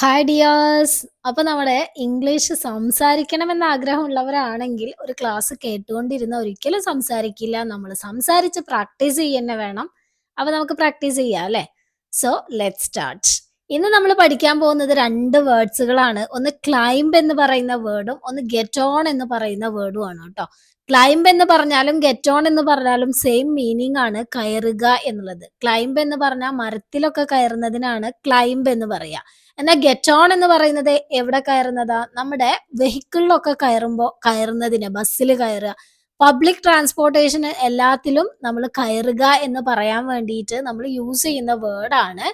Hi dears അപ്പൊ നമ്മുടെ English സംസാരിക്കണമെന്ന് ആഗ്രഹമുള്ളവരാണെങ്കിൽ ഒരു ക്ലാസ് കേട്ടുകൊണ്ടിരുന്ന ഒരിക്കലും സംസാരിക്കില്ല. നമ്മൾ സംസാരിച്ച് പ്രാക്ടീസ് ചെയ്യുന്ന വേണം. അപ്പൊ നമുക്ക് പ്രാക്ടീസ് ചെയ്യാം അല്ലെ? സോ ലെറ്റ് സ്റ്റാർട്ട് ഇന്ന് നമ്മൾ പഠിക്കാൻ പോകുന്നത് രണ്ട് വേർഡ്സുകളാണ് ഒന്ന് ക്ലൈംബ് എന്ന് പറയുന്ന വേർഡും ഒന്ന് ഗെറ്റ് ഓൺ എന്ന് പറയുന്ന വേർഡും ആണ് കേട്ടോ. ക്ലൈംബ് എന്ന് പറഞ്ഞാലും ഗെറ്റ് ഓൺ എന്ന് പറഞ്ഞാലും സെയിം മീനിങ് ആണ് കയറുക എന്നുള്ളത്. ക്ലൈംബ് എന്ന് പറഞ്ഞാൽ മരത്തിലൊക്കെ കയറുന്നതിനാണ് ക്ലൈംബ് എന്ന് പറയാ. എന്നാൽ ഗെറ്റ് ഓൺ എന്ന് പറയുന്നത് എവിടെ കയറുന്നതാ? നമ്മുടെ വെഹിക്കിളിലൊക്കെ കയറുമ്പോൾ കയറുന്നതിന് ബസ്സിൽ കയറുക. പബ്ലിക് ട്രാൻസ്പോർട്ടേഷന് എല്ലാത്തിലും നമ്മൾ കയറുക എന്ന് പറയാൻ വേണ്ടിയിട്ട് നമ്മൾ യൂസ് ചെയ്യുന്ന വേർഡാണ്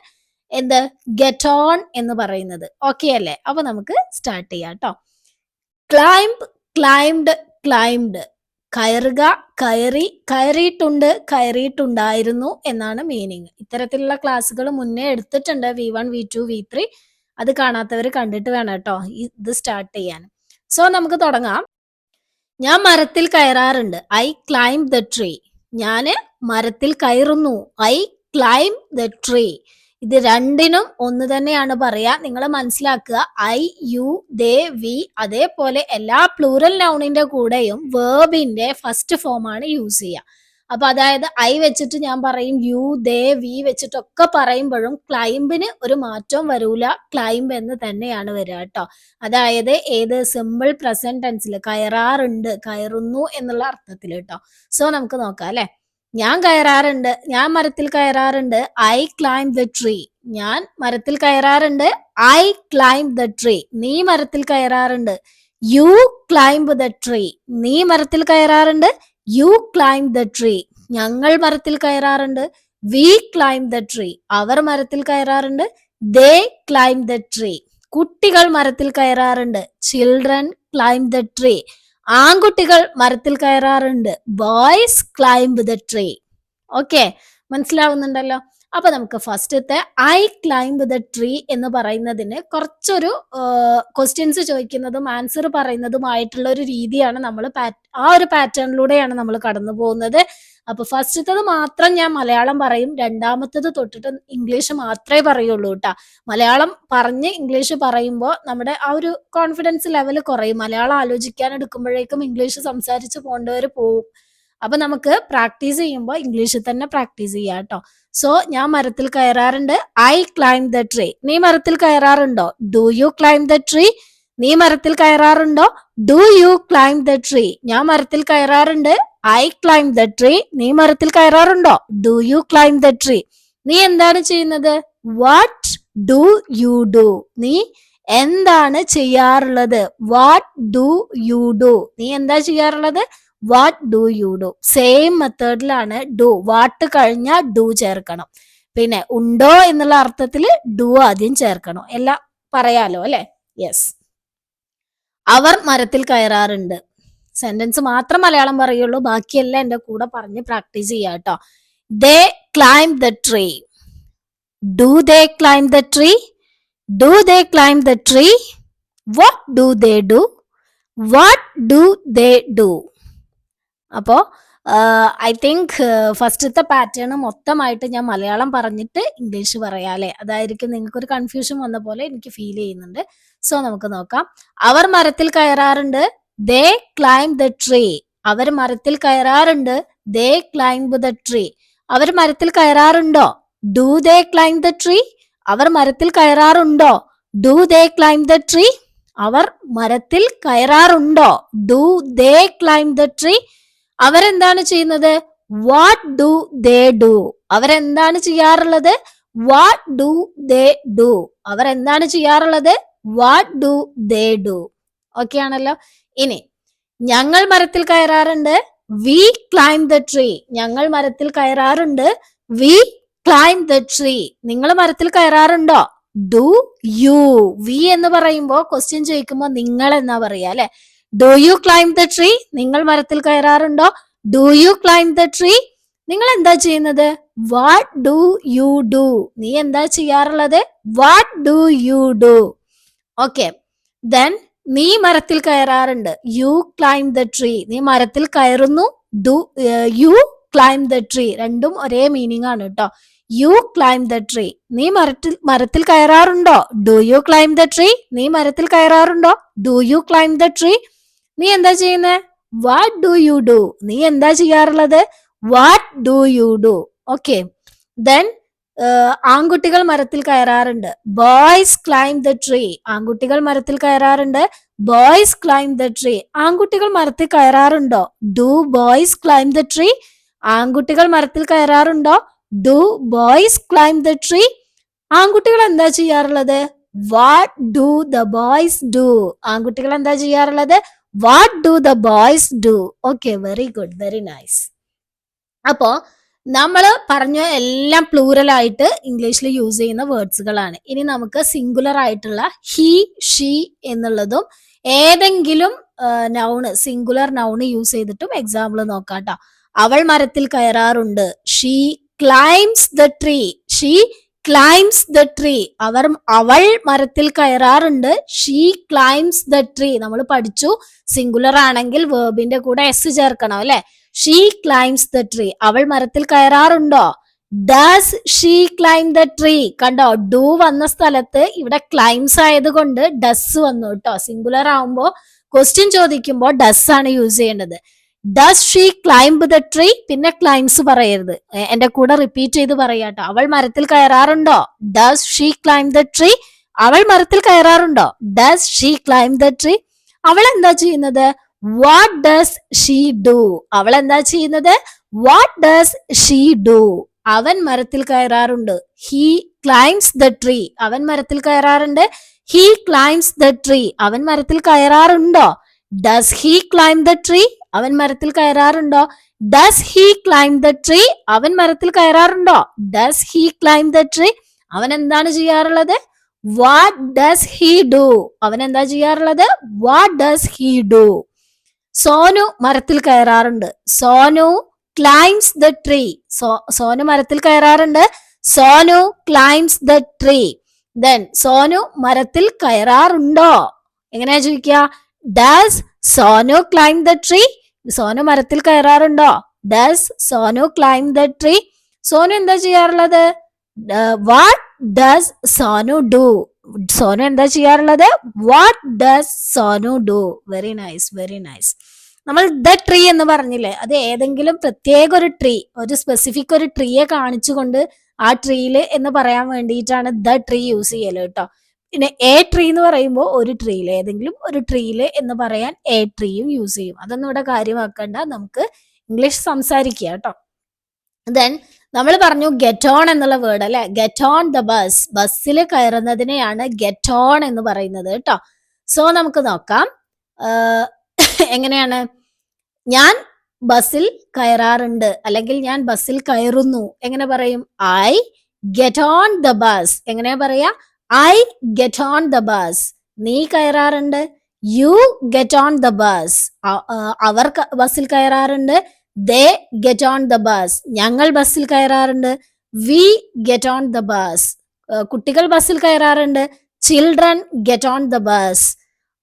എന്ത്? ഗെറ്റ് ഓൺ എന്ന് പറയുന്നത്. ഓക്കെ അല്ലേ? അപ്പൊ നമുക്ക് സ്റ്റാർട്ട് ചെയ്യാം കേട്ടോ ക്ലൈംബ് ക്ലൈംഡ് ക്ലൈംഡ് കയറുക കയറി കയറിയിട്ടുണ്ട് കയറിയിട്ടുണ്ടായിരുന്നു എന്നാണ് മീനിങ് ഇത്തരത്തിലുള്ള ക്ലാസ്സുകൾ മുന്നേ എടുത്തിട്ടുണ്ട് V one V two V three അത് കാണാത്തവർ കണ്ടിട്ട് വേണം കേട്ടോ ഇത് സ്റ്റാർട്ട് ചെയ്യാൻ. സോ നമുക്ക് തുടങ്ങാം. ഞാൻ മരത്തിൽ കയറാറുണ്ട്. ഐ ക്ലൈം ദ ട്രീ ഞാൻ മരത്തിൽ കയറുന്നു. ഐ ക്ലൈം ദ ട്രീ ഇത് രണ്ടിനും ഒന്ന് തന്നെയാണ് പറയാ. നിങ്ങൾ മനസ്സിലാക്കുക. ഐ യു ദേ വി അതേപോലെ എല്ലാ പ്ലൂറൽ നൗണിന്റെ കൂടെയും വേർബിന്റെ ഫസ്റ്റ് ഫോമാണ് യൂസ് ചെയ്യുക അപ്പൊ അതായത് ഐ വെച്ചിട്ട് ഞാൻ പറയും യു ദേ വി വെച്ചിട്ടൊക്കെ പറയുമ്പോഴും ക്ലൈംബിന് ഒരു മാറ്റവും വരൂല. ക്ലൈംബ് എന്ന് തന്നെയാണ് വരിക കേട്ടോ. അതായത് ഏത് സിമ്പിൾ പ്രസന്റ് ടെൻസിൽ കയറാറുണ്ട് കയറുന്നു എന്നുള്ള അർത്ഥത്തിൽ കേട്ടോ. സോ നമുക്ക് നോക്കാം അല്ലെ? ഞാൻ കയറാറുണ്ട് ഞാൻ മരത്തിൽ കയറാറുണ്ട് ഐ ക്ലൈം ദ ട്രീ. ഞാൻ മരത്തിൽ കയറാറുണ്ട് ഐ ക്ലൈം ദ ട്രീ. നീ മരത്തിൽ കയറാറുണ്ട് യു ക്ലൈംബ് ദ ട്രീ. നീ മരത്തിൽ കയറാറുണ്ട് യു ക്ലൈം ദ ട്രീ ഞങ്ങൾ മരത്തിൽ കയറാറുണ്ട്. വി ക്ലൈം ദ ട്രീ അവർ മരത്തിൽ കയറാറുണ്ട്. ദേ ക്ലൈം ദ ട്രീ കുട്ടികൾ മരത്തിൽ കയറാറുണ്ട്. ചിൽഡ്രൻ ക്ലൈം ദ ട്രീ ആൺകുട്ടികൾ മരത്തിൽ കയറാറുണ്ട്. Boys climb the tree okay മനസ്സിലാവുന്നുണ്ടല്ലോ? അപ്പൊ നമുക്ക് ഫസ്റ്റത്തെ ഐ ക്ലൈംബ് ദ ട്രീ എന്ന് പറയുന്നതിന് കുറച്ചൊരു ക്വസ്റ്റ്യൻസ് ചോദിക്കുന്നതും ആൻസർ പറയുന്നതുമായിട്ടുള്ള ഒരു രീതിയാണ് നമ്മൾ ആ ഒരു പാറ്റേണിലൂടെയാണ് നമ്മൾ കടന്നു പോകുന്നത്. അപ്പൊ ഫസ്റ്റത്തത് മാത്രം ഞാൻ മലയാളം പറയും രണ്ടാമത്തത് തൊട്ടിട്ട് ഇംഗ്ലീഷ് മാത്രമേ പറയുള്ളൂ കേട്ടാ മലയാളം പറഞ്ഞ് ഇംഗ്ലീഷ് പറയുമ്പോൾ നമ്മുടെ ആ ഒരു കോൺഫിഡൻസ് ലെവൽ കുറയും. മലയാളം ആലോചിക്കാൻ എടുക്കുമ്പോഴേക്കും ഇംഗ്ലീഷ് സംസാരിച്ച് പോകേണ്ടവർ പോവും. അപ്പൊ നമുക്ക് പ്രാക്ടീസ് ചെയ്യുമ്പോൾ ഇംഗ്ലീഷിൽ തന്നെ പ്രാക്ടീസ് ചെയ്യാം കേട്ടോ സോ ഞാൻ മരത്തിൽ കയറാറുണ്ട്. ഐ ക്ലൈം ദ ട്രീ നീ മരത്തിൽ കയറാറുണ്ടോ? Do you climb the tree നീ മരത്തിൽ കയറാറുണ്ടോ? Do you climb the tree ഞാൻ മരത്തിൽ കയറാറുണ്ട്. ഐ ക്ലൈം ദ ട്രീ നീ മരത്തിൽ കയറാറുണ്ടോ? Do you climb the tree നീ എന്താണ് ചെയ്യുന്നത്? വാട്ട് ഡു യു ഡു നീ എന്താണ് ചെയ്യാറുള്ളത്? വാട്ട് ഡു യു ഡു നീ എന്താ ചെയ്യാറുള്ളത്? What do you do same മെത്തേഡിലാണ് do what കഴിഞ്ഞാൽ ഡു ചേർക്കണം. പിന്നെ ഉണ്ടോ എന്നുള്ള അർത്ഥത്തിൽ ഡു ആദ്യം ചേർക്കണം. എല്ലാം പറയാലോ അല്ലെ? യെസ് അവർ മരത്തിൽ കയറാറുണ്ട്. സെന്റൻസ് മാത്രം മലയാളം പറയുള്ളൂ. ബാക്കിയെല്ലാം എന്റെ കൂടെ പറഞ്ഞ് പ്രാക്ടീസ് ചെയ്യാം കേട്ടോ. They climb the tree do they climb the tree do they climb the tree what do they do what do they do അപ്പോൾ ഐ തിങ്ക് ഫസ്റ്റത്തെ പാറ്റേൺ മൊത്തമായിട്ട് ഞാൻ മലയാളം പറഞ്ഞിട്ട് ഇംഗ്ലീഷ് പറയാലേ അതായിരിക്കും നിങ്ങൾക്ക് ഒരു കൺഫ്യൂഷൻ വന്ന പോലെ എനിക്ക് ഫീൽ ചെയ്യുന്നുണ്ട്. സോ നമുക്ക് നോക്കാം. അവർ മരത്തിൽ കയറാറുണ്ട് ദേ ക്ലൈം ദ ട്രീ. അവർ മരത്തിൽ കയറാറുണ്ട് ദേ ക്ലൈംബ് ദ ട്രീ. അവർ മരത്തിൽ കയറാറുണ്ടോ? Do they climb the tree? അവർ മരത്തിൽ കയറാറുണ്ടോ? Do they climb the tree? അവർ മരത്തിൽ കയറാറുണ്ടോ? Do they climb the tree? അവരെന്താണ് ചെയ്യുന്നത്? വാട്ട് ഡു ദേ ഡു അവരെന്താണ് ചെയ്യാറുള്ളത്? വാട്ട് ഡു ദേ ഡു അവരെന്താണ് ചെയ്യാറുള്ളത്? What do they do okay ആണല്ലോ. ഇനി ഞങ്ങൾ മരത്തിൽ കയറാറുണ്ട്. വി ക്ലൈം ദ ട്രീ ഞങ്ങൾ മരത്തിൽ കയറാറുണ്ട്. വി ക്ലൈം ദ ട്രീ നിങ്ങൾ മരത്തിൽ കയറാറുണ്ടോ? ഡു യു വി എന്ന് പറയുമ്പോൾ ക്വസ്റ്റ്യൻ ചോദിക്കുമ്പോൾ നിങ്ങൾ എന്നാ പറയാ അല്ലെ? Do you climb the tree നിങ്ങൾ മരത്തിൽ കയറാറുണ്ടോ? Do you climb the tree നിങ്ങൾ എന്താ ചെയ്യുന്നത്? വാട്ട് ഡു യു ഡു നീ എന്താ ചെയ്യാറുള്ളത്? What do you do okay then നീ മരത്തിൽ കയറാറുണ്ട്. യു ക്ലൈം ദ ട്രീ നീ മരത്തിൽ കയറുന്നു. Do you climb the tree രണ്ടും ഒരേ മീനിങ് ആണ് കേട്ടോ യു ക്ലൈം ദ ട്രീ നീ മരത്തിൽ മരത്തിൽ കയറാറുണ്ടോ? Do you climb the tree നീ മരത്തിൽ കയറാറുണ്ടോ? Do you climb the tree നീ എന്താ ചെയ്യുന്നേ? വാട്ട് ഡു യു ഡു നീ എന്താ ചെയ്യാറുള്ളത്? What do you do okay then ആൺകുട്ടികൾ മരത്തിൽ കയറാറുണ്ട്. ബോയ്സ് ക്ലൈം ദ ട്രീ ആൺകുട്ടികൾ മരത്തിൽ കയറാറുണ്ട്. ബോയ്സ് ക്ലൈം ദ ട്രീ ആൺകുട്ടികൾ മരത്തിൽ കയറാറുണ്ടോ? Do boys climb the tree ആൺകുട്ടികൾ മരത്തിൽ കയറാറുണ്ടോ? Do boys climb the tree ആൺകുട്ടികൾ എന്താ ചെയ്യാറുള്ളത്? What do the boys do ആൺകുട്ടികൾ എന്താ ചെയ്യാറുള്ളത്? What do the boys do okay very good very nice അപ്പോ നമ്മൾ പറഞ്ഞ എല്ലാം പ്ലൂറൽ ആയിട്ട് ഇംഗ്ലീഷിൽ യൂസ് ചെയ്യുന്ന വേർഡ്സുകളാണ് ഇനി നമുക്ക് സിംഗുലർ ആയിട്ടുള്ള ഹി ഷീ എന്നുള്ളതും ഏതെങ്കിലും നൗണ് സിംഗുലർ നൗണ് യൂസ് ചെയ്തിട്ടും എക്സാമ്പിൾ നോക്കാട്ടോ. അവൾ മരത്തിൽ കയറാറുണ്ട്. She climbs the tree she climbs the tree അവർ അവൾ മരത്തിൽ കയറാറുണ്ട്. ഷീ ക്ലൈംസ് ദ ട്രീ നമ്മൾ പഠിച്ചു സിംഗുലർ ആണെങ്കിൽ വേർബിന്റെ കൂടെ എസ് ചേർക്കണം അല്ലെ? ഷീ ക്ലൈംസ് ദ ട്രീ അവൾ മരത്തിൽ കയറാറുണ്ടോ? Does she climb the tree കണ്ടോ? ഡു വന്ന സ്ഥലത്ത് ഇവിടെ ക്ലൈംസ് ആയതുകൊണ്ട് ഡസ് വന്നു കേട്ടോ. സിംഗുലർ ആവുമ്പോ ക്വസ്റ്റ്യൻ ചോദിക്കുമ്പോൾ ഡസ് ആണ് യൂസ് ചെയ്യേണ്ടത്. Does she climb the tree പിന്നെ ക്ലൈംസ് പറയരുത്. എന്റെ കൂടെ റിപ്പീറ്റ് ചെയ്ത് പറയാട്ടോ. അവൾ മരത്തിൽ കയറാറുണ്ടോ? Does she climb the tree അവൾ മരത്തിൽ കയറാറുണ്ടോ? Does she climb the tree അവൾ എന്താ ചെയ്യുന്നത്? വാട്ട് ഡസ് ഷീ ഡു അവൾ എന്താ ചെയ്യുന്നത്? വാട്ട് ഡസ് ഷീ ഡു അവൻ മരത്തിൽ കയറാറുണ്ട്. ഹീ ക്ലൈംസ് ദ ട്രീ അവൻ മരത്തിൽ കയറാറുണ്ട്. ഹീ ക്ലൈംസ് ദ ട്രീ അവൻ മരത്തിൽ കയറാറുണ്ടോ? Does he climb the tree അവൻ മരത്തിൽ കയറാറുണ്ടോ? Does he climb the tree അവൻ മരത്തിൽ കയറാറുണ്ടോ? Does he climb the tree അവൻ എന്താണ് ചെയ്യാറുള്ളത്? വാട്ട് ഡസ് ഹീ ഡു അവൻ എന്താ ചെയ്യാറുള്ളത്? What does he do Sonu മരത്തിൽ കയറാറുണ്ട്. Sonu climbs the tree Sonu മരത്തിൽ കയറാറുണ്ട്. Sonu climbs the tree then Sonu മരത്തിൽ കയറാറുണ്ടോ? എങ്ങനെയാ ചോദിക്കുക? Does Sonu climb the tree Sonu മരത്തിൽ കയറാറുണ്ടോ? Does Sonu climb the tree Sonu എന്താ ചെയ്യാറുള്ളത്? What does Sonu do Sonu എന്താ ചെയ്യാറുള്ളത്? What does Sonu do very nice very nice നമ്മൾ ദ ട്രീ എന്ന് പറഞ്ഞില്ലേ അത് ഏതെങ്കിലും പ്രത്യേക ഒരു ട്രീ ഒരു സ്പെസിഫിക് ഒരു ട്രീയെ കാണിച്ചുകൊണ്ട് ആ ട്രീയിൽ എന്ന് പറയാൻ വേണ്ടിയിട്ടാണ് ദ ട്രീ യൂസ് ചെയ്യൽ കേട്ടോ. പിന്നെ എ ട്രീ എന്ന് പറയുമ്പോൾ ഒരു ട്രീയിൽ ഏതെങ്കിലും ഒരു ട്രീയിൽ എന്ന് പറയാൻ എ ട്രീയും യൂസ് ചെയ്യും. അതൊന്നും ഇവിടെ കാര്യമാക്കണ്ട. നമുക്ക് ഇംഗ്ലീഷ് സംസാരിക്കുക കേട്ടോ ദെൻ നമ്മൾ പറഞ്ഞു ഗെറ്റ് ഓൺ എന്നുള്ള വേർഡ് അല്ലെ? ഗെറ്റ് ഓൺ ദ ബസ് ബസ്സിൽ കയറുന്നതിനെയാണ് ഗെറ്റ് ഓൺ എന്ന് പറയുന്നത് കേട്ടോ സോ നമുക്ക് നോക്കാം. എങ്ങനെയാണ്? ഞാൻ ബസ്സിൽ കയറാറുണ്ട്. അല്ലെങ്കിൽ ഞാൻ ബസ്സിൽ കയറുന്നു. എങ്ങനെ പറയും? I get on the bus എങ്ങനെയാ പറയാ? I get on the bus നീ കയറാറുണ്ട്. You get on the bus അവർ ബസ്സിൽ കയറാറുണ്ട്. They get on the bus ഞങ്ങൾ ബസ്സിൽ കയറാറുണ്ട്. We get on the bus കുട്ടികൾ ബസ്സിൽ കയറാറുണ്ട്. Children get on the bus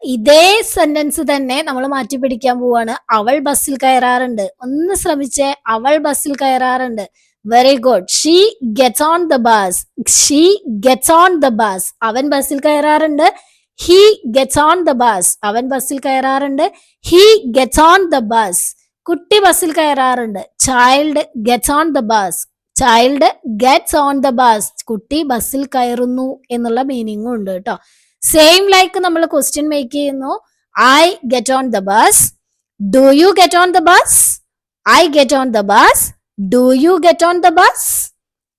ഇതേ സെന്റൻസ് തന്നെ നമ്മൾ മാറ്റി പിടിക്കാൻ പോവാണ്. അവൾ ബസ്സിൽ കയറാറുണ്ട്. ഒന്ന് ശ്രമിച്ചേ അവൾ ബസ്സിൽ കയറാറുണ്ട്. Very good she gets on the bus she gets on the bus അവൻ ബസ്സിൽ കയറാറുണ്ട്. He gets on the bus അവൻ ബസ്സിൽ കയറാറുണ്ട്. He gets on the bus കുട്ടി ബസ്സിൽ കയറാറുണ്ട്. Child gets on the bus child gets on the bus കുട്ടി ബസ്സിൽ കയറുന്നു എന്നുള്ള മീനിങ്ങും ഉണ്ട് കേട്ടോ. സെയിം ലൈക്ക് നമ്മൾ ക്വസ്റ്റ്യൻ മേക്ക് ചെയ്യുന്നു. I get on the bus do you get on the bus I get on the bus do you get on the bus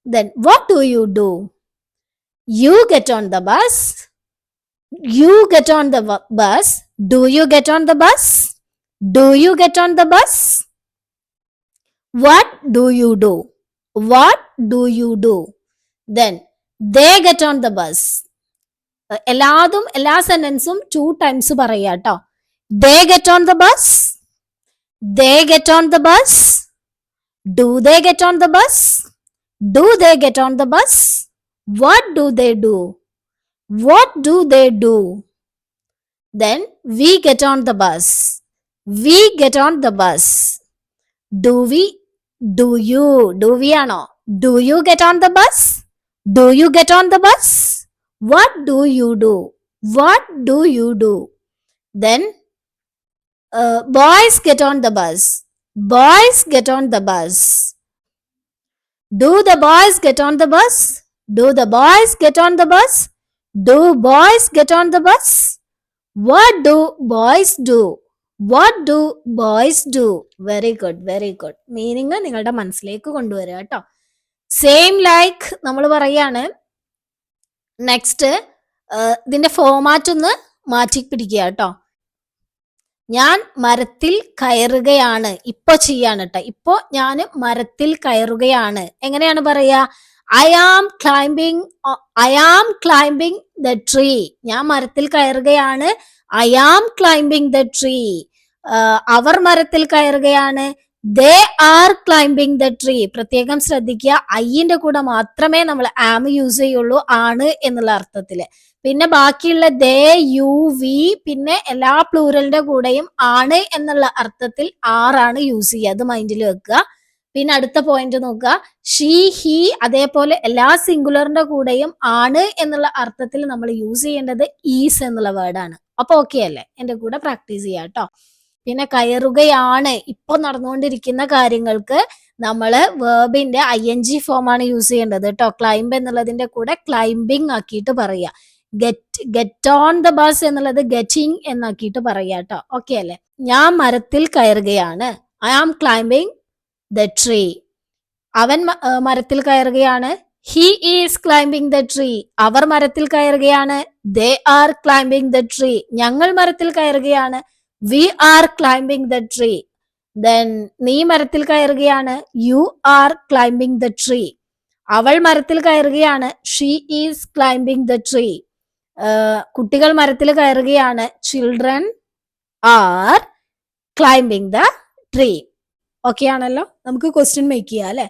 then what do you do you get on the bus you get on the bus do you get on the bus do you get on the bus what do you do what do you do then they get on the bus എല്ലാതും എല്ലാ സെന്റൻസും two times പറയാ കേട്ടോ they get on the bus they get on the bus do they get on the bus? Do they get on the bus? What do they do? What do they do? Then we get on the bus. We get on the bus. Do we? Do you? Do we or no? Do you get on the bus? Do you get on the bus? What do you do? What do you do? Then uh, boys get on the bus. Boys get on the bus do the boys get on the bus do the boys get on the bus do boys get on the bus what do boys do what do boys do very good very good meaning നിങ്ങളുടെ മനസ്സിലേക്ക് കൊണ്ടുവരിക കേട്ടോ same like നമ്മൾ പറയാണ്. Next ഇതിന്റെ format ഒന്ന് മാറ്റി പിടിക്കുക കേട്ടോ ഞാൻ മരത്തിൽ കയറുകയാണ്. ഇപ്പൊ ചെയ്യാണ് കേട്ടോ ഇപ്പൊ ഞാൻ മരത്തിൽ കയറുകയാണ്. എങ്ങനെയാണ് പറയാ? I am climbing I am climbing the tree ഞാൻ മരത്തിൽ കയറുകയാണ്. I am climbing the tree അവർ മരത്തിൽ കയറുകയാണ്. They are climbing the tree പ്രത്യേകം ശ്രദ്ധിക്കുക. ഐയിന്റെ കൂടെ മാത്രമേ നമ്മൾ ആം യൂസ് ചെയ്യുള്ളൂ ആണ് എന്നുള്ള അർത്ഥത്തിൽ പിന്നെ ബാക്കിയുള്ള ദേ യു വി പിന്നെ എല്ലാ പ്ലൂറലിന്റെ കൂടെയും ആണ് എന്നുള്ള അർത്ഥത്തിൽ ആറാണ് യൂസ് ചെയ്യുക. അത് മൈൻഡിൽ വെക്കുക. പിന്നെ അടുത്ത പോയിന്റ് നോക്കുക. ഷീ ഹി അതേപോലെ എല്ലാ സിംഗുലറിന്റെ കൂടെയും ആണ് എന്നുള്ള അർത്ഥത്തിൽ നമ്മൾ യൂസ് ചെയ്യേണ്ടത് ഈസ് എന്നുള്ള വേർഡാണ് അപ്പൊ ഓക്കെ അല്ലേ? എന്റെ കൂടെ പ്രാക്ടീസ് ചെയ്യാം കേട്ടോ പിന്നെ കയറുകയാണ് ഇപ്പൊ നടന്നുകൊണ്ടിരിക്കുന്ന കാര്യങ്ങൾക്ക് നമ്മൾ വേർബിന്റെ ഐ എൻ ജി ഫോം ആണ് യൂസ് ചെയ്യേണ്ടത് കേട്ടോ ക്ലൈംബ് എന്നുള്ളതിന്റെ കൂടെ ക്ലൈംബിംഗ് ആക്കിയിട്ട് പറയുക get get on the bus എന്നുള്ളത് ഗെറ്റിംഗ് എന്നാക്കിയിട്ട് പറയുക കേട്ടോ ഓക്കെ അല്ലേ? ഞാൻ മരത്തിൽ കയറുകയാണ്. I am climbing the tree അവൻ മരത്തിൽ കയറുകയാണ്. He is climbing the tree അവർ മരത്തിൽ കയറുകയാണ്. They are climbing the tree ഞങ്ങൾ മരത്തിൽ കയറുകയാണ്. We are climbing the tree then നീ മരത്തിൽ കയറുകയാണ്. You are climbing the tree അവൾ മരത്തിൽ കയറുകയാണ്. She is climbing the tree കുട്ടികൾ മരത്തിൽ കയറുകയാണ്. Children are climbing the tree okay ആണല്ലോ? നമുക്ക് ക്വസ്റ്റ്യൻ മേക്ക് ചെയ്യാം അല്ലെ?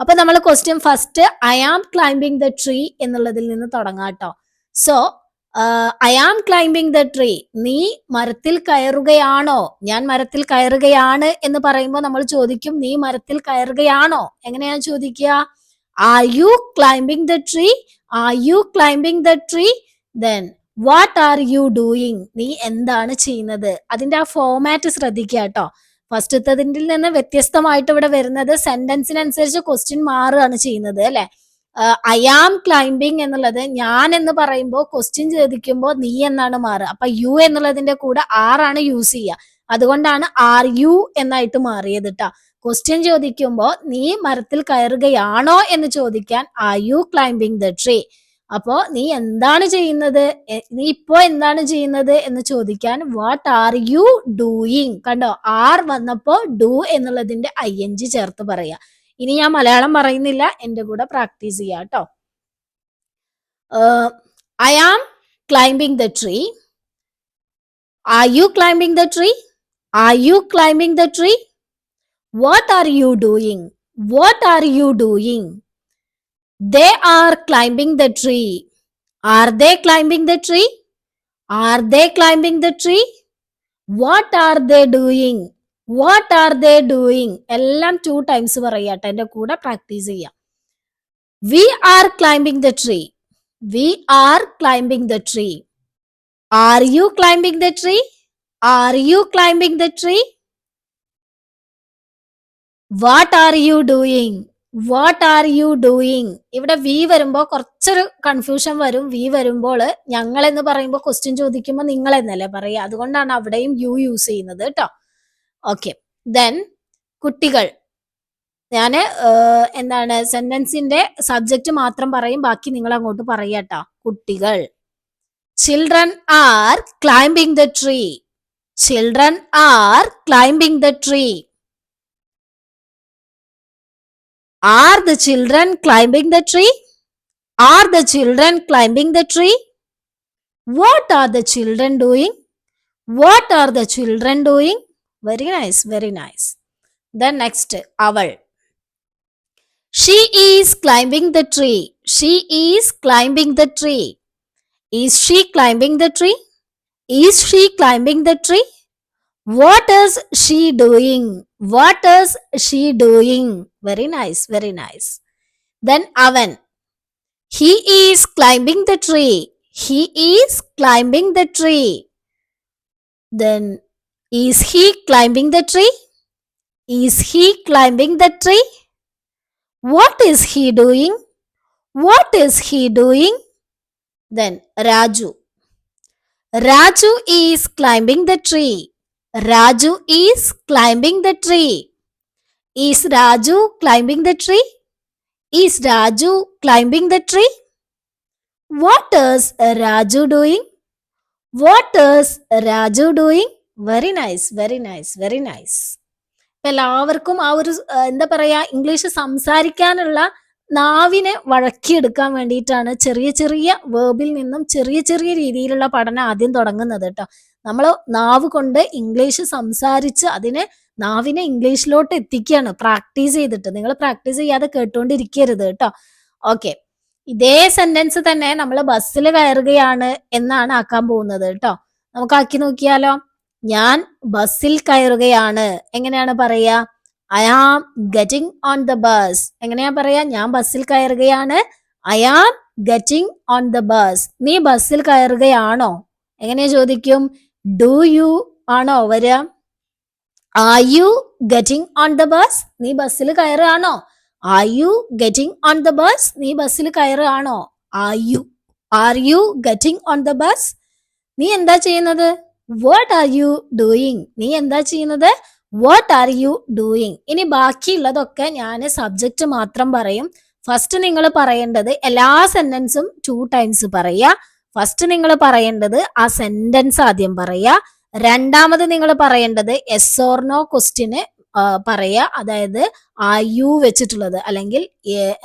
അപ്പൊ നമ്മൾ question first I am climbing the tree എന്നുള്ളതിൽ നിന്ന് തുടങ്ങാം കേട്ടോ. So I am climbing the tree നീ മരത്തിൽ കയറുകയാണോ? ഞാൻ മരത്തിൽ കയറുകയാണ് എന്ന് പറയുമ്പോൾ നമ്മൾ ചോദിക്കും നീ മരത്തിൽ കയറുകയാണോ? എങ്ങനെയാണ് ചോദിക്കുക? Are you climbing the tree are you climbing the tree then what are you doing നീ എന്താണ് ചെയ്യുന്നത്? അതിന്റെ ആ ഫോമാറ്റ് ശ്രദ്ധിക്കുക കേട്ടോ. ഫസ്റ്റത്തതിന്റെ നിന്ന് വ്യത്യസ്തമായിട്ട് ഇവിടെ വരുന്നത് സെന്റൻസിനനുസരിച്ച് ക്വസ്റ്റ്യൻ മാറുകയാണ് ചെയ്യുന്നത് അല്ലെ? ഐ ആം ക്ലൈംബിങ് എന്നുള്ളത് ഞാൻ എന്ന് പറയുമ്പോൾ ക്വസ്റ്റ്യൻ ചോദിക്കുമ്പോൾ നീ എന്നാണ് മാറുക. അപ്പൊ യു എന്നുള്ളതിന്റെ കൂടെ ആർ ആണ് യൂസ് ചെയ്യുക. അതുകൊണ്ടാണ് ആർ യു എന്നായിട്ട് മാറിയത് കേട്ടോ ക്വസ്റ്റ്യൻ ചോദിക്കുമ്പോൾ നീ മരത്തിൽ കയറുകയാണോ എന്ന് ചോദിക്കാൻ are you climbing the tree അപ്പോ നീ എന്താണ് ചെയ്യുന്നത്? നീ ഇപ്പോ എന്താണ് ചെയ്യുന്നത്? എന്ന് ചോദിക്കാൻ വാട്ട് ആർ യു ഡൂയിങ് കണ്ടോ? ആർ വന്നപ്പോ ഡു എന്നുള്ളതിന്റെ ഐ എൻ ജി ചേർത്ത് പറയാ ഇനി ഞാൻ മലയാളം പറയുന്നില്ല എന്റെ കൂടെ പ്രാക്ടീസ് ചെയ്യാം കേട്ടോ I am climbing the tree are you climbing the tree are you climbing the tree what are you doing what are you doing They are climbing the tree. Are they climbing the tree? Are they climbing the tree? What are they doing? What are they doing എല്ലാം two times പറയാട്ടെ എന്റെ കൂടെ practice ചെയ്യാം. We are climbing the tree we are climbing the tree are you climbing the tree are you climbing the tree what are you doing what are you doing ഇവിടെ we വരുമ്പോ കുറച്ചൊരു confusion വരും. V വരുമ്പോൾ ഞങ്ങൾ എന്ന് പറയുമ്പോൾ question ചോദിക്കുമ്പോൾ നിങ്ങൾ എന്നല്ലേ പറയുക അതുകൊണ്ടാണ് അവിടെയും യു യൂസ് ചെയ്യുന്നത് കേട്ടോ ഓക്കെ ദെൻ കുട്ടികൾ ഞാൻ എന്താണ് സെന്റൻസിന്റെ സബ്ജക്റ്റ് മാത്രം പറയും ബാക്കി നിങ്ങൾ അങ്ങോട്ട് പറയട്ടോ കുട്ടികൾ children are climbing the tree children are climbing the tree Are the children climbing the tree? Are the children climbing the tree? What are the children doing? What are the children doing? Very nice, very nice. Then next, aval. She is climbing the tree. She is climbing the tree. Is she climbing the tree? Is she climbing the tree? What is she doing? What is she doing? Very nice, very nice. then avan he is climbing the tree he is climbing the tree then is he climbing the tree? Is he climbing the tree? What is he doing? What is he doing? Then raju. Raju is climbing the tree. Raju is climbing the tree. Is raju climbing the tree? Is raju climbing the tree? What is raju doing? What is raju doing very nice very nice very nice എല്ലാവർക്കും ആ ഒരു എന്താ പറയാ English സംസാരിക്കാനുള്ള നാവിനെ വഴക്കിയെടുക്കാൻ വേണ്ടിയിട്ടാണ് ചെറിയ ചെറിയ വേർബിൽ നിന്നും ചെറിയ ചെറിയ രീതിയിലുള്ള പഠനം ആദ്യം തുടങ്ങുന്നത് കേട്ടോ. നമ്മൾ നാവ് കൊണ്ട് ഇംഗ്ലീഷ് സംസാരിച്ച് അതിനെ നാവിനെ ഇംഗ്ലീഷിലോട്ട് എത്തിക്കുകയാണ് പ്രാക്ടീസ് ചെയ്തിട്ട്. നിങ്ങൾ പ്രാക്ടീസ് ചെയ്യാതെ കേട്ടുകൊണ്ടിരിക്കരുത് കേട്ടോ. ഓക്കെ ഇതേ സെന്റൻസ് തന്നെ നമ്മൾ ബസ്സിൽ കയറുകയാണ് എന്നാണ് ആക്കാൻ പോകുന്നത് കേട്ടോ. നമുക്ക് ആക്കി നോക്കിയാലോ? ഞാൻ ബസ്സിൽ കയറുകയാണ്. എങ്ങനെയാണ് പറയാ I am getting on the bus എങ്ങനെയാ പറയാ ഞാൻ ബസ്സിൽ കയറുകയാണ്. I am getting on the bus നീ ബസ്സിൽ കയറുകയാണോ? എങ്ങനെയാ ചോദിക്കും? ഡു യു ആണോ വരിക? Are you getting on the bus നീ ബസ്സിൽ കയറുകയാണോ? Are you getting on the bus നീ ബസ്സിൽ കയറുകയാണോ? Are you are you getting on the bus നീ എന്താ ചെയ്യുന്നത്? വാട്ട് ആർ യു ഡൂയിങ് നീ എന്താ ചെയ്യുന്നത്? വാട്ട് ആർ യു ഡൂയിങ് ഇനി ബാക്കിയുള്ളതൊക്കെ ഞാൻ സബ്ജക്റ്റ് മാത്രം പറയും. ഫസ്റ്റ് നിങ്ങൾ പറയേണ്ടത് എല്ലാ സെന്റൻസും ടു ടൈംസ് പറയുക. ഫസ്റ്റ് നിങ്ങൾ പറയേണ്ടത് ആ സെന്റൻസ് ആദ്യം പറയുക. രണ്ടാമത് നിങ്ങൾ പറയേണ്ടത് എസ് ഓർ നോ ക്വസ്റ്റിന് പറയുക. അതായത് ആ യു വെച്ചിട്ടുള്ളത്? അല്ലെങ്കിൽ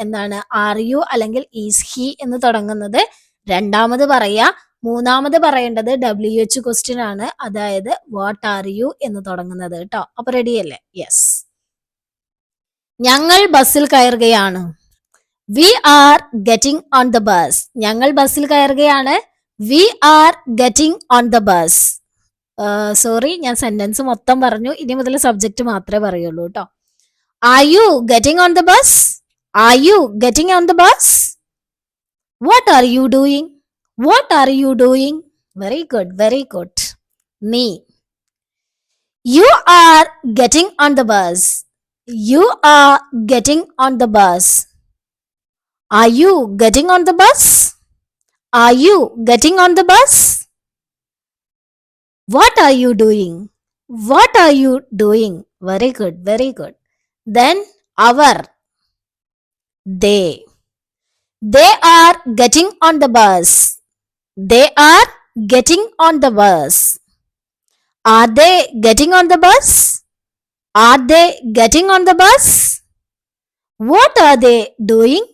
എന്താണ് ആർ യു അല്ലെങ്കിൽ ഈസ് ഹി എന്ന് തുടങ്ങുന്നത്. രണ്ടാമത് പറയുക. മൂന്നാമത് പറയേണ്ടത് ഡബ്ല്യു എച്ച് ക്വസ്റ്റ്യൻ ആണ്. അതായത് വാട്ട് ആർ യു എന്ന് തുടങ്ങുന്നത് കേട്ടോ അപ്പൊ റെഡി അല്ലേ? യെസ് ഞങ്ങൾ ബസ്സിൽ കയറുകയാണ്. We are getting on the bus ഞങ്ങൾ ബസ്സിൽ കയറുകയാണ്. We are getting on the bus sorry ഞാൻ സെന്റൻസ് മൊത്തം പറഞ്ഞു. ഇനി മുതൽ സബ്ജക്റ്റ് മാത്രമേ പറയുള്ളൂ കേട്ടോ are you getting on the bus are you getting on the bus what are you doing what are you doing very good very good നീ you are getting on the bus you are getting on the bus are you getting on the bus are you getting on the bus what are you doing what are you doing very good very good then our they they are getting on the bus. They are getting on the bus. Are they getting on the bus? Are they getting on the bus? What are they doing?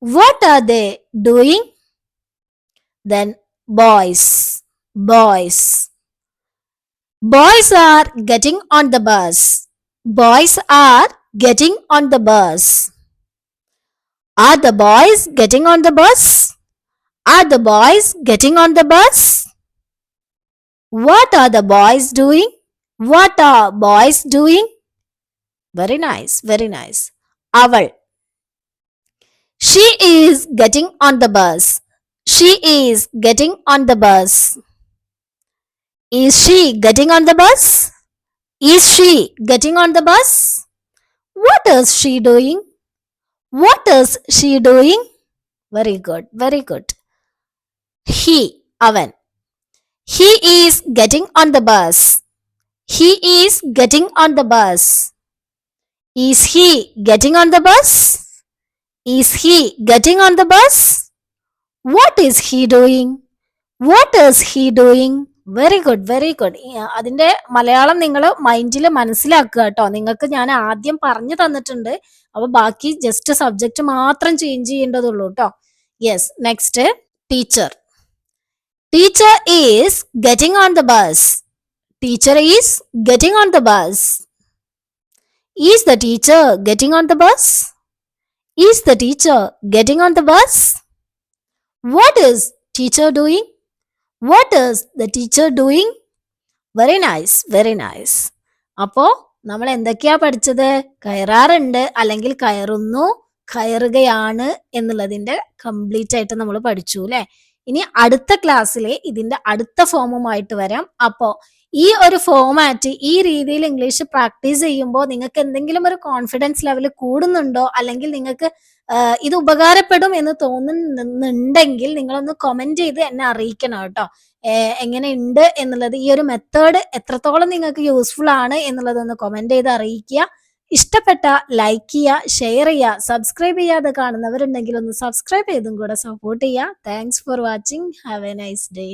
What are they doing? Then boys boys. Boys are getting on the bus. Boys are getting on the bus. Are the boys getting on the bus? Are the boys getting on the bus? What are the boys doing? What are boys doing? Very nice, very nice. Aval. She is getting on the bus. She is getting on the bus. Is she getting on the bus? Is she getting on the bus? What is she doing? What is she doing? Very good, very good. He, അവൻ. He is getting on the bus he is getting on the bus is he getting on the bus is he getting on the bus what is he doing what is he doing very good very good അതിന്റെ മലയാളം നിങ്ങൾ മൈൻഡിൽ മനസ്സിലാക്കുക കേട്ടോ നിങ്ങൾക്ക് ഞാൻ ആദ്യം പറഞ്ഞു തന്നിട്ടുണ്ട്. അപ്പൊ ബാക്കി ജസ്റ്റ് സബ്ജക്റ്റ് മാത്രം ചേഞ്ച് ചെയ്യേണ്ടതുള്ളൂ കേട്ടോ yes next teacher teacher is getting on the bus teacher is getting on the bus is the teacher getting on the bus is the teacher getting on the bus what is teacher doing what is the teacher doing very nice very nice അപ്പോ നമ്മൾ എന്തൊക്കെയാ പഠിച്ചത്? കയറാറുണ്ട് അല്ലെങ്കിൽ കയറുന്നു കയറുകയാണ് എന്നുള്ളതിന്റെ complete ആയിട്ട് നമ്മൾ പഠിച്ചു അല്ലെ? ഇനി അടുത്ത ക്ലാസ്സിലെ ഇതിന്റെ അടുത്ത ഫോമുമായിട്ട് വരാം. അപ്പോ ഈ ഒരു ഫോമാറ്റ് ഈ രീതിയിൽ ഇംഗ്ലീഷ് പ്രാക്ടീസ് ചെയ്യുമ്പോൾ നിങ്ങൾക്ക് എന്തെങ്കിലും ഒരു കോൺഫിഡൻസ് ലെവൽ കൂടുന്നുണ്ടോ? അല്ലെങ്കിൽ നിങ്ങൾക്ക് ഇത് ഉപകാരപ്പെടും എന്ന് തോന്നുന്നുണ്ടെങ്കിൽ നിങ്ങളൊന്ന് കമന്റ് ചെയ്ത് എന്നെ അറിയിക്കണം കേട്ടോ. എങ്ങനെ ഉണ്ട് എന്നുള്ളത് ഈ ഒരു മെത്തേഡ് എത്രത്തോളം നിങ്ങൾക്ക് യൂസ്ഫുൾ ആണ് എന്നുള്ളതൊന്ന് കമന്റ് ചെയ്ത് അറിയിക്കുക. ഇഷ്ടപ്പെട്ട ലൈക്ക് ചെയ്യുക ഷെയർ ചെയ്യുക സബ്സ്ക്രൈബ് ചെയ്യാതെ കാണുന്നവരുണ്ടെങ്കിൽ ഒന്ന് സബ്സ്ക്രൈബ് ചെയ്തും കൂടെ സപ്പോർട്ട് ചെയ്യുക. Thanks for watching have a nice day